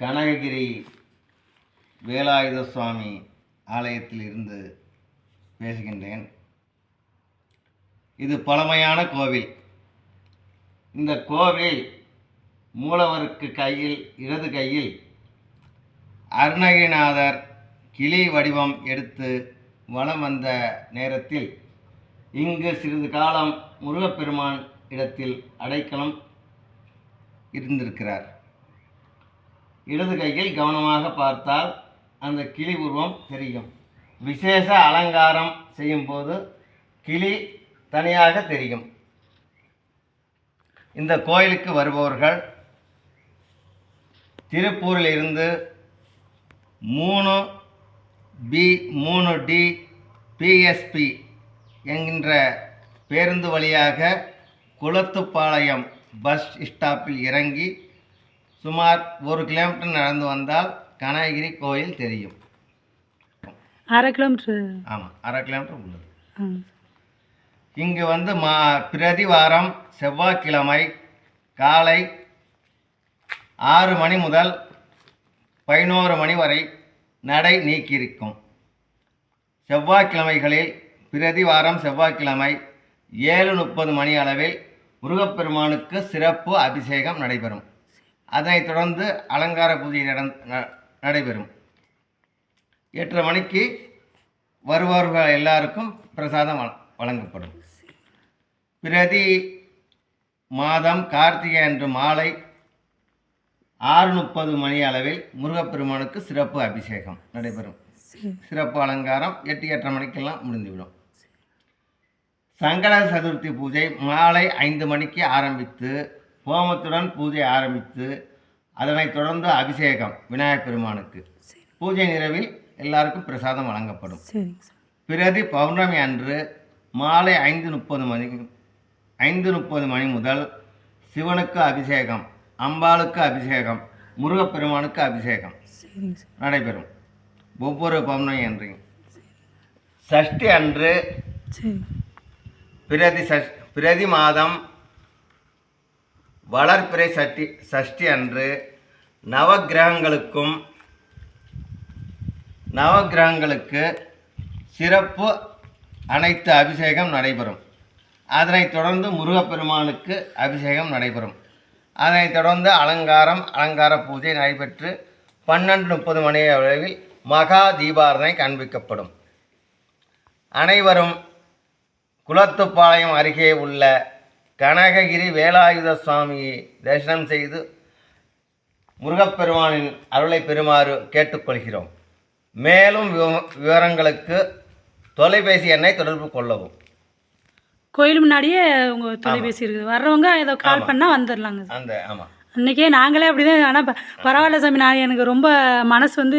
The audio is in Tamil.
கனககிரி வேலாயுத சுவாமி ஆலயத்தில் இருந்து பேசுகின்றேன். இது பழமையான கோவில். இந்த கோவில் மூலவருக்கு கையில் இடது கையில் அருணகிரிநாதர் கிளி வடிவம் எடுத்து வலம் வந்த நேரத்தில் இங்கு சிறிது காலம் முருகப்பெருமான் இடத்தில் அடைக்கலம் இருந்திருக்கிறார். இடது கையில் கவனமாக பார்த்தால் அந்த கிளி உருவம் தெரியும். விசேஷ அலங்காரம் செய்யும்போது கிளி தனியாக தெரியும். இந்த கோயிலுக்கு வருபவர்கள் திருப்பூரில் இருந்து மூணு பி மூணு டி பிஎஸ்பி என்கின்ற பேருந்து வழியாக குளத்துப்பாளையம் பஸ் ஸ்டாப்பில் இறங்கி சுமார் ஒரு கிலோமீட்டர் நடந்து வந்தால் கனககிரி கோயில் தெரியும். அரை கிலோமீட்ரு ஆமாம் அரை கிலோமீட்டர் உள்ளது. இங்கு வந்து மா பிரதி வாரம் செவ்வாய்க்கிழமை காலை ஆறு மணி முதல் பதினோரு மணி வரை நடை நீக்கியிருக்கும். செவ்வாய்க்கிழமைகளில் பிரதி வாரம் செவ்வாய்க்கிழமை ஏழு முப்பது மணி அளவில் முருகப்பெருமானுக்கு சிறப்பு அபிஷேகம் நடைபெறும். அதனைத் தொடர்ந்து அலங்கார பூஜை நடந் ந- நடைபெறும். எட்டரை மணிக்கு வருபவர்கள் எல்லாருக்கும் பிரசாதம் வழங்கப்படும். பிரதி மாதம் கார்த்திகை அன்று மாலை ஆறு முப்பது மணி அளவில் முருகப்பெருமானுக்கு சிறப்பு அபிஷேகம் நடைபெறும். சிறப்பு அலங்காரம் எட்டு எட்டரை மணிக்கெல்லாம் முடிந்துவிடும். சங்கட சதுர்த்தி பூஜை மாலை ஐந்து மணிக்கு ஆரம்பித்து ஹோமத்துடன் பூஜை ஆரம்பித்து அதனைத் தொடர்ந்து அபிஷேகம் விநாயகப் பெருமானுக்கு. பூஜை நிறைவில் எல்லாருக்கும் பிரசாதம் வழங்கப்படும். பிரதி பௌர்ணமி அன்று மாலை ஐந்து முப்பது மணி ஐந்து முப்பது மணி முதல் சிவனுக்கு அபிஷேகம் அம்பாளுக்கு அபிஷேகம் முருகப்பெருமானுக்கு அபிஷேகம் நடைபெறும். ஒவ்வொரு பௌர்ணமி அன்றையும். சஷ்டி அன்று பிரதி சஷ் பிரதி மாதம் வளர்பிறை சஷ்டி சஷ்டி அன்று நவகிரகங்களுக்கும் நவகிரகங்களுக்கு சிறப்பு அனைத்து அபிஷேகம் நடைபெறும். அதனைத் தொடர்ந்து முருகப்பெருமானுக்கு அபிஷேகம் நடைபெறும். அதனைத் தொடர்ந்து அலங்காரம் அலங்கார பூஜை நடைபெற்று பன்னெண்டு முப்பது மணி அளவில் மகா தீபாரதனை காண்பிக்கப்படும். அனைவரும் குளத்துப்பாளையம் அருகே உள்ள கனககிரி வேலாயுத சுவாமியை தரிசனம் செய்து முருகப்பெருமானின் அருளை பெறுமாறு கேட்டுக்கொள்கிறோம். மேலும் விவ- விவரங்களுக்கு தொலைபேசி எண்ணை தொடர்பு கொள்ளவும். கோயில் முன்னாடியே உங்கள் தொலைபேசி இருக்குது. வர்றவங்க ஏதோ கால் பண்ணால் வந்துடலாங்க அந்த ஆமாம் அன்றைக்கே நாங்களே அப்படி தான் ஆனால் பரவாயில்ல சாமி. நான் எனக்கு ரொம்ப மனசு வந்து